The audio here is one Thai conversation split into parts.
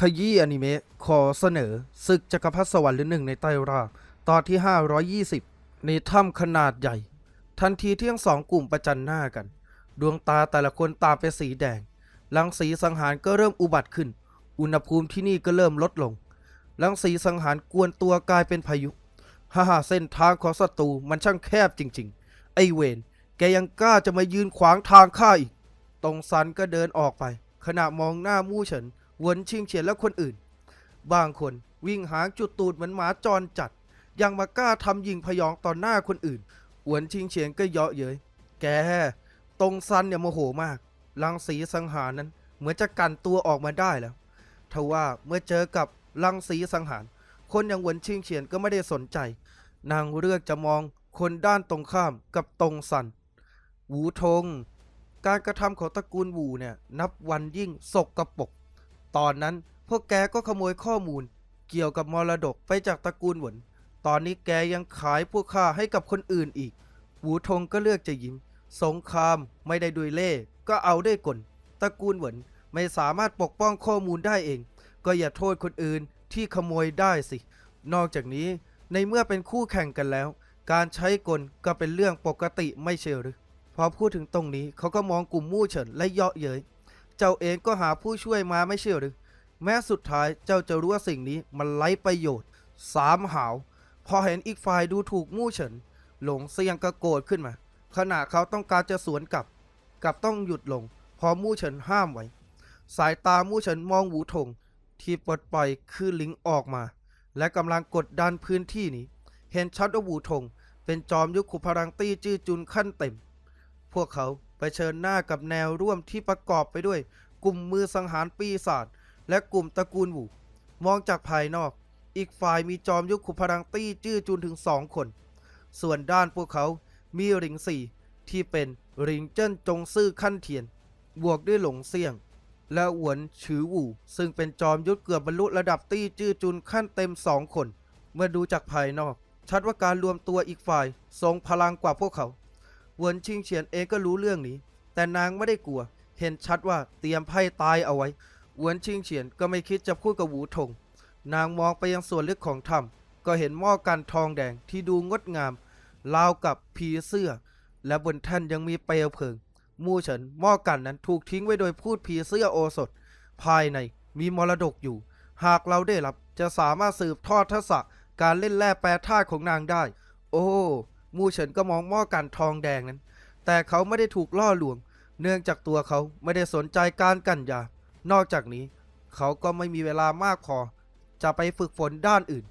ขยี้อนิเมะขอเสนอศึกจักรพรรดิสวรรค์หรือหนึ่งในใต้ราตอนที่ 520 ในถ้ำขนาดใหญ่ ทันทีที่ทั้งสองกลุ่มประจันหน้ากัน ดวงตาแต่ละคนตามเป็นสีแดงรังสีสังหารก็เริ่มอุบัติขึ้น อุณหภูมิที่นี่ก็เริ่มลดลงรังสีสังหารกวนตัวกลายเป็นพายุฮ่าฮ่าเส้นทางของศัตรูมันช่างแคบจริง ๆ ไอเวนแกยังกล้าจะมายืนขวางทางข้าอีกตรงซันก็เดินออกไป ขณะมองหน้ามู่เฉิน วนชิงเฉียนและคนอื่น บางคนวิ่งหางจุดตูดเหมือนหมาจรจัด ยังมากล้าทำยิงพยองต่อหน้าคนอื่นหวนชิงเฉียนก็เยาะเย้ยแก ตรงซันเนี่ยโมโหมากรังสีสังหารนั้น เหมือนจะกันตัวออกมาได้แล้วทว่าเมื่อเจอกับรังสีสังหาร คนอย่างหวนชิงเฉียนก็ไม่ได้สนใจ นางเลือกจะมองคนด้านตรงข้ามกับตรงซัน หูทง การกระทำของตระกูลหูเนี่ย นับวันยิ่งสกกระปก ตอนนั้นพวกแกก็ขโมยข้อมูล เกี่ยวกับมรดกไปจากตระกูลหวน ตอนนี้แกยังขายพวกข้าให้กับคนอื่นอีก หูทงก็เลือกจะยิ้ม สงครามไม่ได้ด้วยเล่ก็เอาได้วยกลตระกูลหวนไม่สามารถปกป้องข้อมูลได้เอง ก็อย่าโทษคนอื่นที่ขโมยได้สิ นอกจากนี้ในเมื่อเป็นคู่แข่งกันแล้ว การใช้กลก็เป็นเรื่องปกติไม่ใช่หรือ พอพูดถึงตรงนี้เขาก็มองกลุ่มมู่เฉินและเยาะเย้ย เจ้าเองก็หาผู้ช่วยมาไม่ใช่หรือ แม้สุดท้ายเจ้าจะรู้ว่าสิ่งนี้มันไร้ประโยชน์ สามหาว พอเห็นอีกฝ่ายดูถูกมู่เฉิน หลงเสียงกระโกรธขึ้นมา ขณะเขาต้องการจะสวนกลับ กลับต้องหยุดลง พอมู่เฉินห้ามไว้ สายตามู่เฉินมองหูทง ที่ปลดปล่อยคือลิงออกมา และกำลังกดดันพื้นที่นี้ เห็นชัดว่าหูทง เป็นจอมยุคขุพลังตี้จื้อจุนขั้นเต็ม พวกเขา ไปเชิญหน้ากับแนวร่วมที่ประกอบไปด้วย กลุ่มมือสังหารปีศาจและกลุ่มตระกูลวูมองจากภายนอก อีกฝ่ายมีจอมยุคขุพลังตี้จื้อจุนถึงสองคน ส่วนด้านพวกเขามีหริงสี่ที่เป็นหริงเจิ้นจงซื่อขั้นเทียน บวกด้วยหลงเสี่ยง และหวนฉือหวูซึ่งเป็นจอมยุทธเกือบบรรลุระดับตี้จื้อจุนขั้นเต็มสองคน เมื่อดูจากภายนอก ชัดว่าการรวมตัวอีกฝ่ายทรงพลังกว่าพวกเขา หวนชิงเฉียนเองก็รู้เรื่องนี้ แต่นางไม่ได้กลัว เห็นชัดว่าเตรียมไพ่ตายเอาไว้หวนชิงเฉียนก็ไม่คิดจะพูดกับหูทง นางมองไปยังส่วนลึกของถ้ำก็เห็นหม้อกันทองแดงที่ดูงดงามราวกับผีเสื้อ และบนแท่นยังมีเปลวเพลิง มู่เฉินหม้อกันนั้นถูกทิ้งไว้โดยพูดผีเสื้อโอสถ ภายในมีมรดกอยู่ หากเราได้รับจะสามารถสืบทอดทักษะการเล่นแร่แปรธาตุของนางได้ โอ้ มู่เฉินก็มองหม้อกันทองแดงนั้น แต่เขาไม่ได้ถูกล่อลวง เนื่องจากตัวเขาไม่ได้สนใจการกันยา นอกจากนี้ เขาก็ไม่มีเวลามากพอ จะไปฝึกฝนด้านอื่น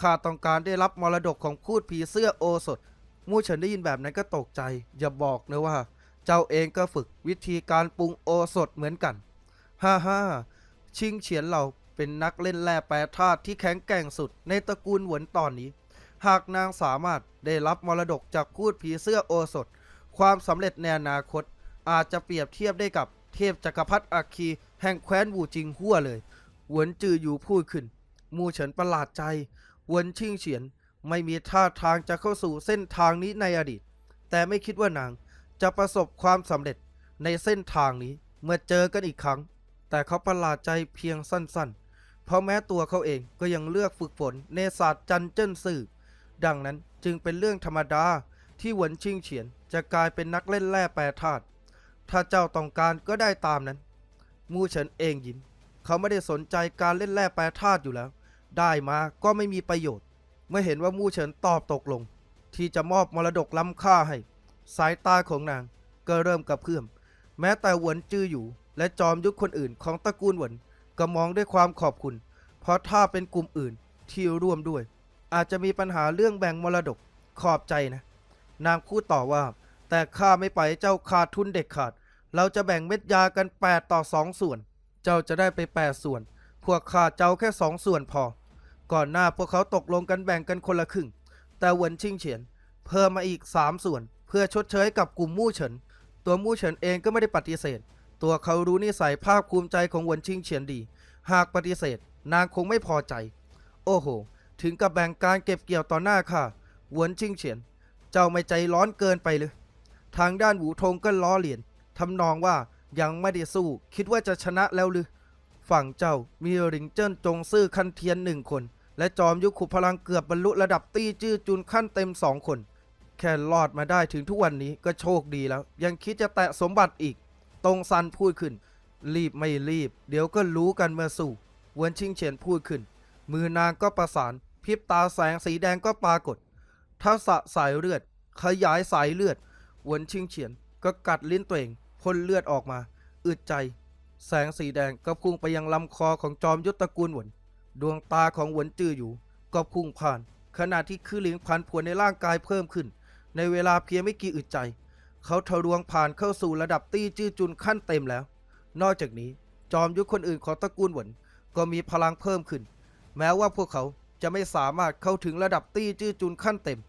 ข้าต้องการได้รับมรดกของพูดผีเสื้อโอสถ มู่เฉินได้ยินแบบนั้นก็ตกใจ อย่าบอกนะว่า เจ้าเองก็ฝึกวิธีการปรุงโอสถเหมือนกัน ฮ่าฮ่าชิงเฉียนเราเป็นนักเล่นแร่แปรธาตุที่แข็งแกร่งสุดในตระกูลหวนตอนนี้ หากนางสามารถได้รับมรดกจากพูดผีเสื้อโอสถ ความสำเร็จในอนาคต อาจจะเปรียบเทียบได้กับเทพจักรพรรดิอัคคีแห่งแคว้นวูจิงหัวเลยหวนจืออยู่พูดขึ้น มูเฉินประหลาดใจหวนชิงเฉียนไม่มีท่าทางจะเข้าสู่เส้นทางนี้ในอดีต แต่ไม่คิดว่านางจะประสบความสำเร็จในเส้นทางนี้เมื่อเจอกันอีกครั้ง แต่เขาประหลาดใจเพียงสั้นๆ เพราะแม้ตัวเขาเองก็ยังเลือกฝึกฝนในศาสตร์จันเจิ้นซื่อ ดังนั้นจึงเป็นเรื่องธรรมดาที่หวนชิงเฉียนจะกลายเป็นนักเล่นแร่แปรธาตุถ้าเจ้าต้องการก็ได้ตามนั้น มูเฉินเองยิ้มเขาไม่ได้สนใจการเล่นแร่แปรธาตุอยู่แล้ว ได้มาก็ไม่มีประโยชน์ เมื่อเห็นว่ามู่เฉินตอบตกลง ที่จะมอบมรดกล้ำค่าให้ สายตาของนางก็เริ่มกระเพื่อม แม้แต่หวนจื้ออยู่ และจอมยุทธคนอื่นของตระกูลหวนก็มองด้วยความขอบคุณ เพราะถ้าเป็นกลุ่มอื่นที่ร่วมด้วย อาจจะมีปัญหาเรื่องแบ่งมรดกขอบใจนะ นางพูดต่อว่า แต่ข้าไม่ไปเจ้าขาดทุนเด็ดขาด เราจะแบ่งเม็ดยากัน 8 ต่อ 2 ส่วน เจ้าจะได้ไป 8 ส่วน พวกข้าเจ้าแค่ 2 ส่วนพอ ก่อนหน้าพวกเขาตกลงกันแบ่งกันคนละครึ่ง แต่หวนชิงเฉียน เพิ่มมาอีก 3 ส่วน เพื่อชดเชยกับกลุ่มมู่เฉิน ตัวมู่เฉินเองก็ไม่ได้ปฏิเสธ ตัวเขารู้นิสัยภาคภูมิใจของหวนชิงเฉียนดี หากปฏิเสธ นางคงไม่พอใจ โอ้โห ถึงกับแบ่งการเก็บเกี่ยวต่อหน้าข้าเหวนชิงเฉียน เจ้าไม่ใจร้อนเกินไปเลย ทางด้านหูทงก็ล้อเลียนทำนองว่ายังไม่ได้สู้ คิดว่าจะชนะแล้วหรือ ฝั่งเจ้ามีหลิงเจิ้นจงซื่อคันเทียนหนึ่งคน และจอมยุคขุพลังเกือบบรรลุระดับตี้จื้อจุนขั้นเต็มสองคน แค่รอดมาได้ถึงทุกวันนี้ก็โชคดีแล้ว ยังคิดจะแตะสมบัติอีก ตรงซันพูดขึ้น รีบไม่รีบ เดี๋ยวก็รู้กันเมื่อสู่เวนชิงเฉียนพูดขึ้น มือนางก็ประสาน ริบตาแสงสีแดงก็ปรากฏ ทักษะสายเลือด ขยายสายเลือดเวนชิงเฉียน ก็กัดลิ้นตัวเองพ่นเลือดออกมา อึดใจ แสงสีแดงก็พุ่งไปยังลำคอของจอมยุทธตระกูลหวน ดวงตาของหวนจื้ออยู่ ก็พุ่งผ่าน ขณะที่คือหลิงพันผวนในร่างกายเพิ่มขึ้น ในเวลาเพียงไม่กี่อึดใจ เขาทะลวงผ่านเข้าสู่ระดับตี้จื้อจุนขั้นเต็มแล้ว นอกจากนี้จอมยุทธคนอื่นของตระกูลหวนก็มีพลังเพิ่มขึ้น แม้ว่าพวกเขา จะไม่สามารถเข้าถึงระดับตี้จื้อจุนขั้นเต็ม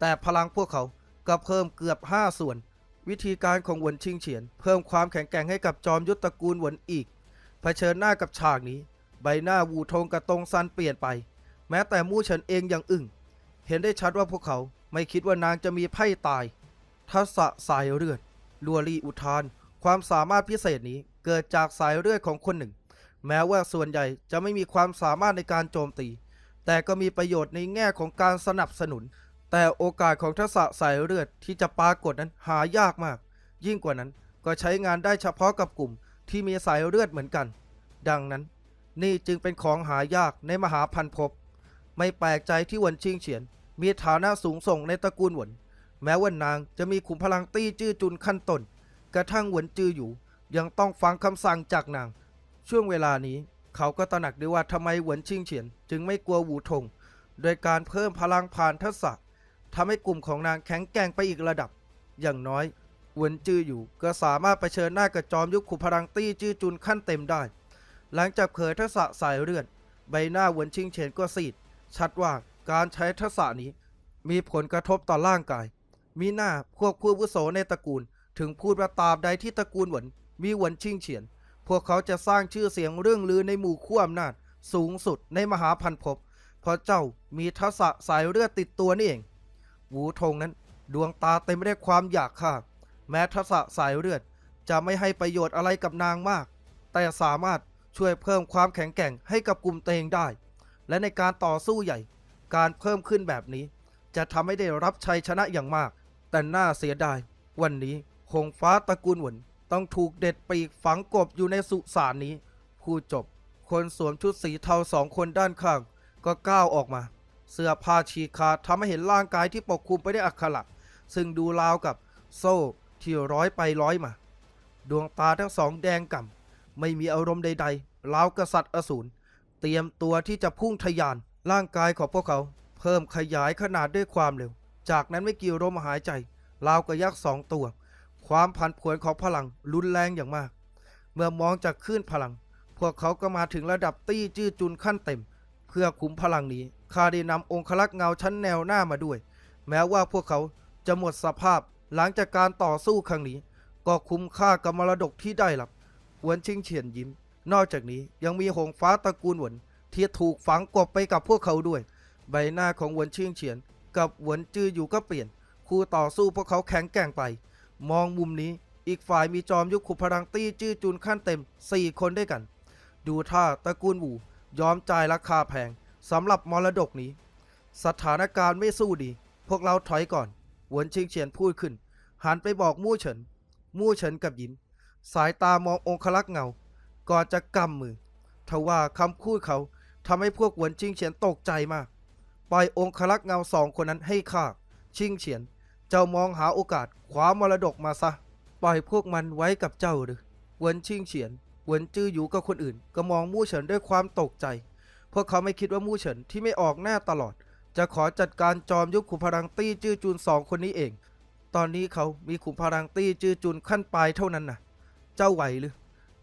แต่พลังพวกเขาก็เพิ่มเกือบ 5 ส่วน วิธีการของหวนชิงเฉียน เพิ่มความแข็งแกร่งให้กับจอมยุทธตระกูลหวนอีกเผชิญหน้ากับฉากนี้ ใบหน้าวูทงกับตรงซันเปลี่ยนไป แม้แต่มู่เฉินเองยังอึ้งเห็นได้ชัดว่าพวกเขาไม่คิดว่านางจะมีไพ่ตาย ทักษะสายเลือดลัวลีอุทาน ความสามารถพิเศษนี้เกิดจากสายเลือดของคนหนึ่ง แม้ว่าส่วนใหญ่จะไม่มีความสามารถในการโจมตี แต่ก็มีประโยชน์ในแง่ของการสนับสนุน แต่โอกาสของทักษะสายเลือดที่จะปรากฏนั้นหายากมาก ยิ่งกว่านั้นก็ใช้งานได้เฉพาะกับกลุ่มที่มีสายเลือดเหมือนกัน ดังนั้น นี่จึงเป็นของหายากในมหาพันภพ ไม่แปลกใจที่หวนชิงเฉียน มีฐานะสูงส่งในตระกูลหวน แม้ว่านางจะมีขุมพลังตี้จื้อจุนขั้นต้นกระทั่งหวนจื้ออยู่ ยังต้องฟังคำสั่งจากนาง ช่วงเวลานี้ เขาก็ตระหนักด้ว่าทำไมหวนชิงเฉียน จึงไม่กลัวหวูทง โดยการเพิ่มพลังผ่านทักษะทำให้กลุ่มของนางแข็งแกร่งไปอีกระดับ อย่างน้อยหวนจื้ออยู่ก็สามารถเผชิญหน้ากับจอมยุคขุพลังตี้จื้อจุนขั้นเต็มได้ หลังจากเผยทักษะสายเลือดใบหน้าหวนชิงเฉียนก็ซีด ชัดว่าการใช้ทักษะนี้ มีผลกระทบต่อร่างกาย มีหน้าพวกผู้วุโสในตระกูล ถึงพูดว่าตราบใดที่ตระกูลหวนมีหวนชิงเฉียน พวกเขาจะสร้างชื่อเสียงเรื่องลือในหมู่ขั้วอำนาจ สูงสุดในมหาพันภพเพราะเจ้ามีทักษะสายเลือดติดตัวนี่เองหูทงนั้นดวงตาเต็มไปด้วยความอยากฆ่า แม้ทักษะสายเลือดจะไม่ให้ประโยชน์อะไรกับนางมาก แต่สามารถช่วยเพิ่มความแข็งแกร่งให้กับกลุ่มเตวเองได้ และในการต่อสู้ใหญ่ การเพิ่มขึ้นแบบนี้ จะทำให้ได้รับชัยชนะอย่างมาก แต่น่าเสียดาย วันนี้หงฟ้าตระกูลหวน ต้องถูกเด็ดปีกฝังกบอยู่ในสุสานนี้ ผู้จบ คนสวมชุดสีเทาสองคนด้านข้าง ก็ก้าวออกมา เสื้อผ้าฉีกขาดทำให้เห็นร่างกายที่ปกคลุมไปด้วยอักขระซึ่งดูราวกับโซ่ที่ร้อยไปร้อยมา ดวงตาทั้งสองแดงก่ำไม่มีอารมณ์ใดๆราวกษัตริย์อสูรเตรียมตัวที่จะพุ่งทะยานร่างกายของพวกเขา เพิ่มขยายขนาดด้วยความเร็ว จากนั้นไม่กี่ลมหายใจราวกับยักษ์สองตัว ความผันผวนของพลังรุนแรงอย่างมาก เมื่อมองจากคลื่นพลัง พวกเขาก็มาถึงระดับตี้จื้อจุนขั้นเต็ม เพื่อคุมพลังนี้ข้าได้นำองคลักษ์เงาชั้นแนวหน้ามาด้วย แม้ว่าพวกเขาจะหมดสภาพหลังจากการต่อสู้ครั้งนี้ ก็คุ้มค่ากับมรดกที่ได้รับหวนชิงเฉียนยิ้ม นอกจากนี้ยังมีหงฟ้าตระกูลหวนที่ถูกฝังกบไปกับพวกเขาด้วย ใบหน้าของหวนชิงเฉียน กับหวนจื้ออยู่ก็เปลี่ยนคู่ต่อสู้พวกเขาแข็งแกร่งไป มองมุมนี้ อีกฝ่ายมีจอมยุคขุพลังตี้จื้อจุนขั้นเต็ม 4 คนด้วยกัน ดูท่าตระกูลหูยอมจ่ายราคาแพงสำหรับมรดกนี้ สถานการณ์ไม่สู้ดี พวกเราถอยก่อน หวนชิงเฉียนพูดขึ้น หันไปบอกมู่เฉิน มู่เฉินกับยิ้ม สายตามององคลักษ์เงา ก่อนจะกำมือทว่าคำพูดเขาทำให้พวกหวนชิงเฉียนตกใจมาก ปล่อยองคลักษ์เงาสองคนนั้นให้ข้าชิงเฉียน เจ้ามองหาโอกาสคว้ามรดกมาซะ ปล่อยพวกมันไว้กับเจ้าหรือหวนชิงเฉียนหวนจื้ออยู่กับคนอื่น ก็มองมู่เฉินด้วยความตกใจ พวกเขาไม่คิดว่ามู่เฉินที่ไม่ออกหน้าตลอด จะขอจัดการจอมยุคขุมพลังตี้จื้อจุนสองคนนี้เอง ตอนนี้เขามีขุมพลังตี้จื้อจุนขั้นปลายเท่านั้นนะเจ้าไหวหรือ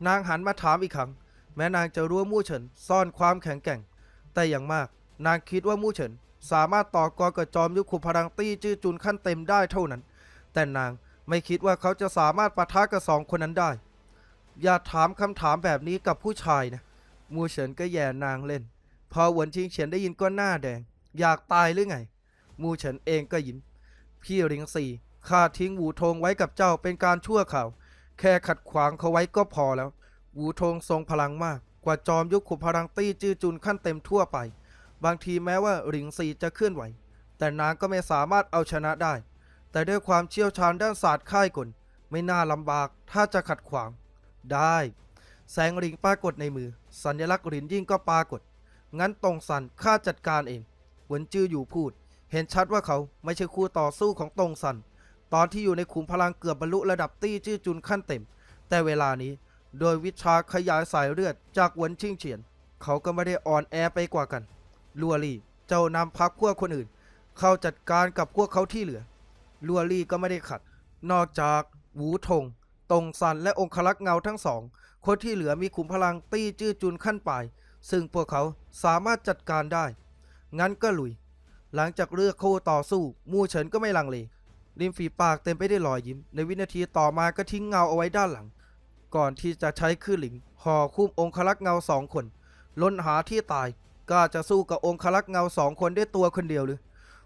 นางหันมาถามอีกครั้ง แม้นางจะรู้ว่ามู่เฉินซ่อนความแข็งแกร่ง แต่อย่างมาก นางคิดว่ามู่เฉิน สามารถต่อกรกับจอมยุคขุพลังตี้จื้อจุนขั้นเต็มได้เท่านั้น แต่นางไม่คิดว่าเขาจะสามารถปะทะกับสองคนนั้นได้ อย่าถามคำถามแบบนี้กับผู้ชายนะ มูเฉินก็แย่นางเล่น พอหวนชิงเฉียนได้ยินก็หน้าแดง อยากตายหรือไง มูเฉินเองก็ยิ้ม พี่ริงซีข้าทิ้งหูทงไว้กับเจ้าเป็นการชั่วข่าว แค่ขัดขวางเขาไว้ก็พอแล้วหูทงทรงพลังมากกว่าจอมยุคขุพลังตี้จื้อจุนขั้นเต็มทั่วไป บางทีแม้ว่าหลิงซีจะเคลื่อนไหว แต่นางก็ไม่สามารถเอาชนะได้ แต่ด้วยความเชี่ยวชาญด้านศาสตร์ค่ายกลไม่น่าลำบากถ้าจะขัดขวาง ได้ แสงหลิงปรากฏในมือ สัญลักษณ์หลินยิ่งก็ปรากฏ งั้นตรงสันข้าจัดการเองหวนจื้ออยู่พูด เห็นชัดว่าเขาไม่ใช่คู่ต่อสู้ของตรงสันตอนที่อยู่ในขุมพลังเกือบบรรลุระดับตี้จื้อจุนขั้นเต็ม แต่เวลานี้โดยวิชาขยายสายเลือดจากหวนชิงเฉียน เขาก็ไม่ได้อ่อนแอไปกว่ากัน ลัวลี่เจ้านำพักพวกคนอื่น เข้าจัดการกับพวกเขาที่เหลือ ลัวลี่ก็ไม่ได้ขัด นอกจากหวูทงตรงซันและองคลักษ์เงาทั้งสอง คนที่เหลือมีขุมพลังตี้จื้อจุนขั้นปลาย ซึ่งพวกเขาสามารถจัดการได้ งั้นก็ลุย หลังจากเลือกคู่ต่อสู้ มู่เฉินก็ไม่ลังเล ริมฝีปากเต็มไปด้วยรอยยิ้ม ในวินาทีต่อมาก็ทิ้งเงาเอาไว้ด้านหลัง ก่อนที่จะใช้คลื่นหลิงห่อคุ้มองคลักษ์เงาสองคนล้นหาที่ตาย กล้าจะสู้กับองคลักษ์เงาสองคนด้วยตัวคนเดียวหรือ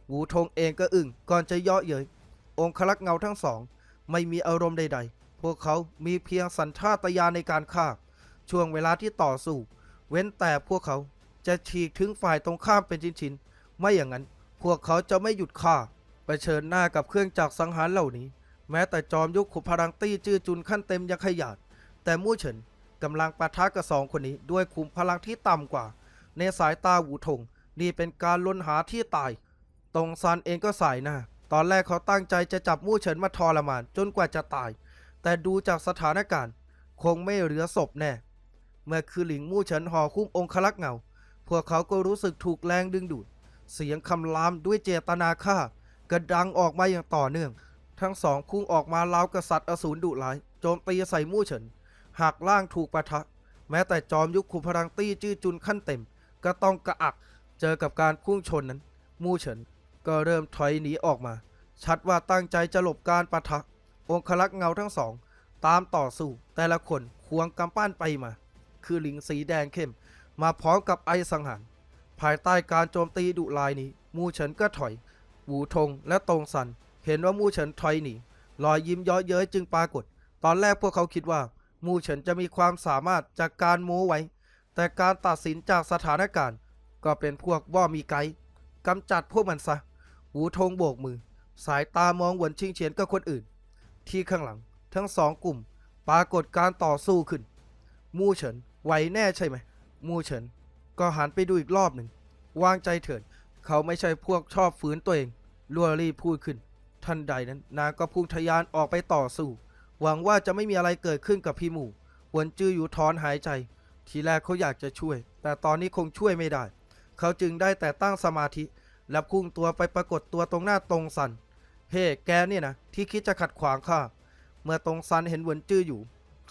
หูทงเองก็อึ้งก่อนจะเย่อเย้ยองคลักษ์เงาทั้งสอง ไม่มีอารมณ์ใด ๆ พวกเขามีเพียงสัญชาตญาณในการฆ่า ช่วงเวลาที่ต่อสู้ เว้นแต่พวกเขาจะฉีกถึงฝ่ายตรงข้ามเป็นชิ้นๆไม่อย่างนั้น พวกเขาจะไม่หยุดฆ่าไปเชิญหน้ากับเครื่องจักรสังหารเหล่านี้ แม้แต่จอมยุคขุมพลังตี้จื้อจุนขั้นเต็มยังขยาดแต่มู่เฉินกำลังปะทะกับสองคนนี้ด้วยขุมพลังที่ต่ำกว่า ในสายตาหูทง นี่เป็นการล้นหาที่ตายตรงซันเองก็สายหน้า ตอนแรกเขาตั้งใจจะจับมู่เฉินมาทรมานจนกว่าจะตาย แต่ดูจากสถานการณ์ คงไม่เหลือศพแน่ เมื่อคือหลิงมู่เฉินห่อคุ้มองคลักษ์เงา พวกเขาก็รู้สึกถูกแรงดึงดูด เสียงคำรามด้วยเจตนาฆ่ากระดังออกมาอย่างต่อเนื่อง ทั้งสองพุ่งออกมาราวกษัตริย์อสูรดุร้าย โจมตีใส่มู่เฉิน หากล่างถูกปะทะ แม้แต่จอมยุคขุมพลังตี้จื้อจุนขั้นเต็ม ก็ต้องกระอักเจอกับการพุ่งชนนั้น มู่เฉินก็เริ่มถอยหนีออกมา ชัดว่าตั้งใจจะหลบการปะทะ องคลักษ์เงาทั้งสอง ตามต่อสู้แต่ละคนควงกำปั้นไปมา คือหลิงสีแดงเข้ม มาพร้อมกับไอสังหาร ภายใต้การโจมตีดุลายนี้ มู่เฉินก็ถอย หูทงและตงซัน เห็นว่ามู่เฉินถอยหนีรอยยิ้มย้อเย้ยจึงปรากฏ ตอนแรกพวกเขาคิดว่า มู่เฉินจะมีความสามารถจากการโม้ไว้ แต่การตัดสินจากสถานการณ์ ก็เป็นพวกว่ามีไกด์กำจัดพวกมันซะ หูทงโบกมือ สายตามองหวนชิงเฉียนกับคนอื่น ที่ข้างหลังทั้งสองกลุ่ม ปรากฏการต่อสู้ขึ้น มู่เฉินไหวแน่ใช่ไหม มู่เฉิน ก็หันไปดูอีกรอบหนึ่ง วางใจเถิด เขาไม่ใช่พวกชอบฝืนตัวเอง ลัวรี่พูดขึ้น ทันใดนั้นนางก็พุ่งทะยานออกไปต่อสู้ หวังว่าจะไม่มีอะไรเกิดขึ้นกับพี่หมู่หวนจื้ออยู่ถอนหายใจ ทีแรกเขาอยากจะช่วย แต่ตอนนี้คงช่วยไม่ได้ เขาจึงได้แต่ตั้งสมาธิและพุ่งตัวไปปรากฏตัวตรงหน้าตรงสัน เฮ้แกเนี่ยนะที่คิดจะขัดขวางข้า เมื่อตรงซันเห็นหวนจื้ออยู่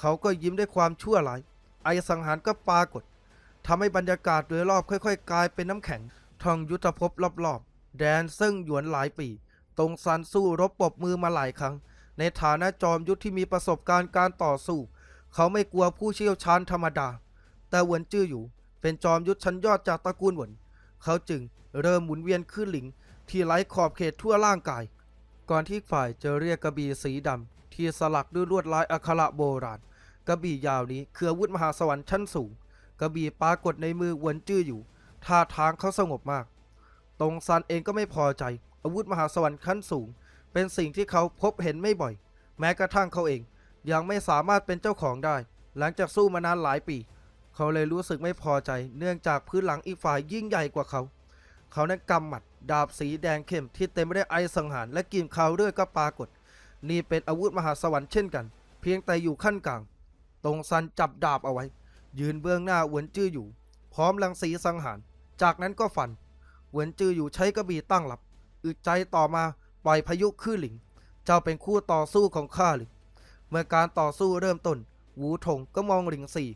เขาก็ยิ้มด้วยความชั่วร้าย ไอสังหารก็ปรากฏทำให้บรรยากาศโดยรอบค่อย ๆ กลายเป็นน้ำแข็งทองยุทธภพรอบๆ แดนซึ่งหยวนหลายปี ตรงซันสู้รบปบมือมาหลายครั้ง ในฐานะจอมยุทธที่มีประสบการณ์การต่อสู้ เขาไม่กลัวผู้เชี่ยวชาญธรรมดา แต่หวนจื้ออยู่ เป็นจอมยุทธชั้นยอดจากตระกูลหวน เขาจึงเริ่มหมุนเวียนขึ้นหลิง ที่ไร้ขอบเขตทั่วร่างกาย ก่อนที่ฝ่ายจะเรียกกระบี่สีดำที่สลักด้วยลวดลายอักขระโบราณกระบี่ยาวนี้คืออาวุธมหาสวรรค์ชั้นสูงกระบี่ปรากฏในมือหวนจื้ออยู่ท่าทางเขาสงบมาก ตรงซันเองก็ไม่พอใจ อาวุธมหาสวรรค์ขั้นสูง เป็นสิ่งที่เขาพบเห็นไม่บ่อย แม้กระทั่งเขาเอง ยังไม่สามารถเป็นเจ้าของได้ หลังจากสู้มานานหลายปี เขาเลยรู้สึกไม่พอใจ เนื่องจากพื้นหลังอีกฝ่ายยิ่งใหญ่กว่าเขา เขานั้นกำหมัด ดาบสีแดงเข้มที่เต็มไปด้วยไอสังหาร และกลิ่นคาวเลือดก็ปรากฏ นี่เป็นอาวุธมหาสวรรค์เช่นกัน เพียงแต่อยู่ขั้นกลาง ตรงซันจับดาบเอาไว้ ยืนเบื้องหน้าหวนจื้ออยู่ พร้อมลังสีสังหาร จากนั้นก็ฟันหวนจื้ออยู่ใช้กระบี่ตั้งหลับ อึดใจต่อมาปล่อยพายุขึ้นหลิง เจ้าเป็นคู่ต่อสู้ของข้าหรือเมื่อการต่อสู้เริ่มต้นหวูถงก็มองหลิงสี่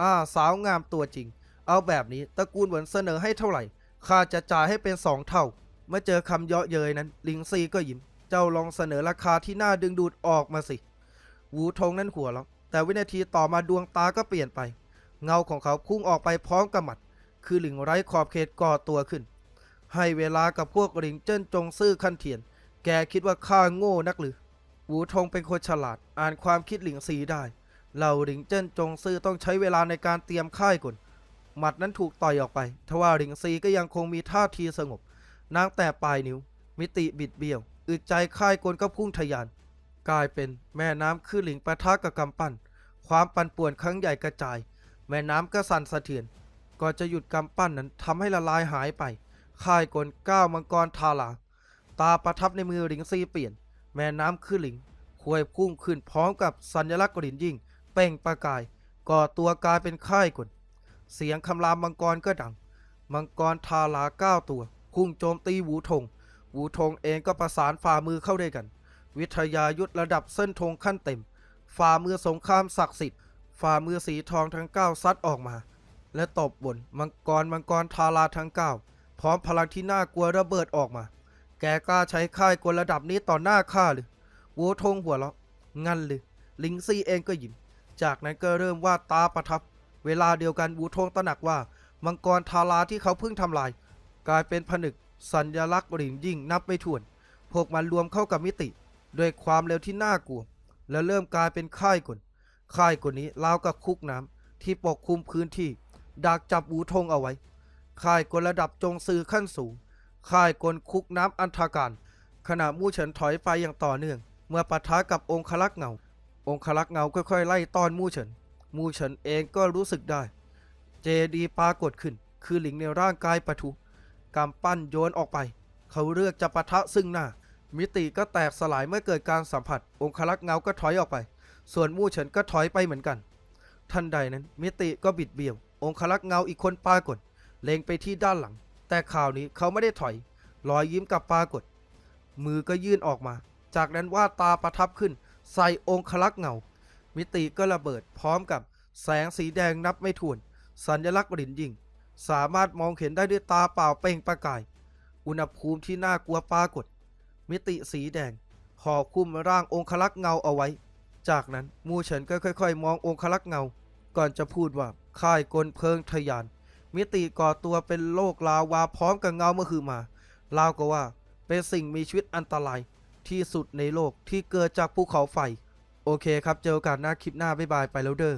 อ้าสาวงามตัวจริง เอาแบบนี้ตระกูลเหวินเสนอให้เท่าไหร่ข้าจะจ่ายให้เป็นสองเท่า เมื่อเจอคำเยาะเย้ยนั้นหลิงซีก็ยิ้ม เจ้าลองเสนอราคาที่น่าดึงดูดออกมาสิหวูทงนั้นหัวเราะแต่วินาทีต่อมาดวงตาก็เปลี่ยนไป เงาของเขาพุ่งออกไปพร้อมกับหมัด คือหลิงไร้ขอบเขตก่อตัวขึ้น ให้เวลากับพวกหลิงเจิ้นจงซื่อขั้นเทียน แกคิดว่าข้าโง่นักหรือหวูทงเป็นคนฉลาด อ่านความคิดหลิงซีได้ เหล่าหลิงเจิ้นจงซื่อต้องใช้เวลาในการเตรียมค่ายก่อนหมัดนั้นถูกต่อยออกไป ทว่าหลิงซีก็ยังคงมีท่าทีสงบ นางแต่ปลายนิ้ว มิติบิดเบี้ยว อึดใจค่ายกลก็พุ่งทะยาน กลายเป็นแม่น้ำคือหลิงประทะกับกำปั้น ความปั่นป่วนครั้งใหญ่กระจาย แม่น้ำก็สั่นสะเทือน ก่อนจะหยุดกำปั้นนั้นทำให้ละลายหายไป ค่ายกลก้าวมังกรทาลา ตาประทับในมือหลิงซีเปลี่ยน แม่น้ำคือหลิงควยพุ่งขึ้นพร้อมกับสัญลักษณ์กรินยิ่ง เป่งประกาย ก่อตัวกลายเป็นค่ายกลเสียงคำรามมังกรก็ดัง มังกรทาลาเก้าตัว พุ่งโจมตีหูทงหูทงเองก็ประสานฝ่ามือเข้าด้วยกัน วิทยายุทธระดับเส้นธงขั้นเต็ม ฝ่ามือสงครามศักดิ์สิทธิ์ฝ่ามือสีทองทั้งเก้าซัดออกมา และตบบนมังกรมังกรทาราทั้งเก้าพร้อมพลังที่น่ากลัวระเบิดออกมา แกกล้าใช้ค่ายกลระดับนี้ต่อหน้าข้าหรือวัวทงหัวเราะงั้นหรือลิงซีเองก็ยิ้ม จากนั้นก็เริ่มวาดตาประทับ เวลาเดียวกันวูทงตระหนักว่า มังกรทาราที่เขาเพิ่งทำลาย กลายเป็นผนึก สัญลักษณ์หลินยิ่งนับไม่ถ้วน พวกมันรวมเข้ากับมิติ ด้วยความเร็วที่น่ากลัว และเริ่มกลายเป็นค่ายกลค่ายกลนี้ราวกับคุกน้ำที่ปกคลุมพื้นที่ ดักจับวูทงเอาไว้ ค่ายกลระดับจงซือขั้นสูง ค่ายกลคุกน้ำอันธการขณะมู่เฉินถอยไปอย่างต่อเนื่อง เมื่อปะทะกับองคลักษ์เงา องคลักษ์เงาค่อยๆไล่ต้อนมู่เฉิน มู่เฉินเองก็รู้สึกได้ เจดีปรากฏขึ้น คือหลิงในร่างกายปะทุกำปั้นโยนออกไป เขาเลือกจะปะทะซึ่งหน้า มิติก็แตกสลายเมื่อเกิดการสัมผัส องคลักษ์เงาก็ถอยออกไป ส่วนมู่เฉินก็ถอยไปเหมือนกัน ทันใดนั้น มิติก็บิดเบี้ยว องคลักษ์เงาอีกคนปรากฏ เล็งไปที่ด้านหลัง แต่ข่าวนี้เขาไม่ได้ถอย รอยยิ้มกับปรากฏ มือก็ยื่นออกมา จากนั้นวาดตาประทับขึ้น ใส่องคลักษ์เงา มิติก็ระเบิดพร้อมกับแสงสีแดงนับไม่ถ้วน สัญลักษณ์หลินยิง สามารถมองเห็นได้ด้วยตาเปล่าเป่งประกาย อุณหภูมิที่น่ากลัวปรากฏ มิติสีแดงห่อคลุมร่างองคลักษ์เงาเอาไว้ จากนั้นมูเฉินก็ค่อย ๆ มององคลักษ์เงา ก่อนจะพูดว่าค่ายกลเพลิงทะยาน มิติก่อตัวเป็นโลกลาวาพร้อมกับเงาเมื่อคือมาลาวก็ว่าเป็นสิ่งมีชีวิตอันตราย ที่สุดในโลกที่เกิดจากภูเขาไฟ โอเคครับ เจอกันหน้าคลิปหน้า บ๊ายบาย ไปแล้วเด้อ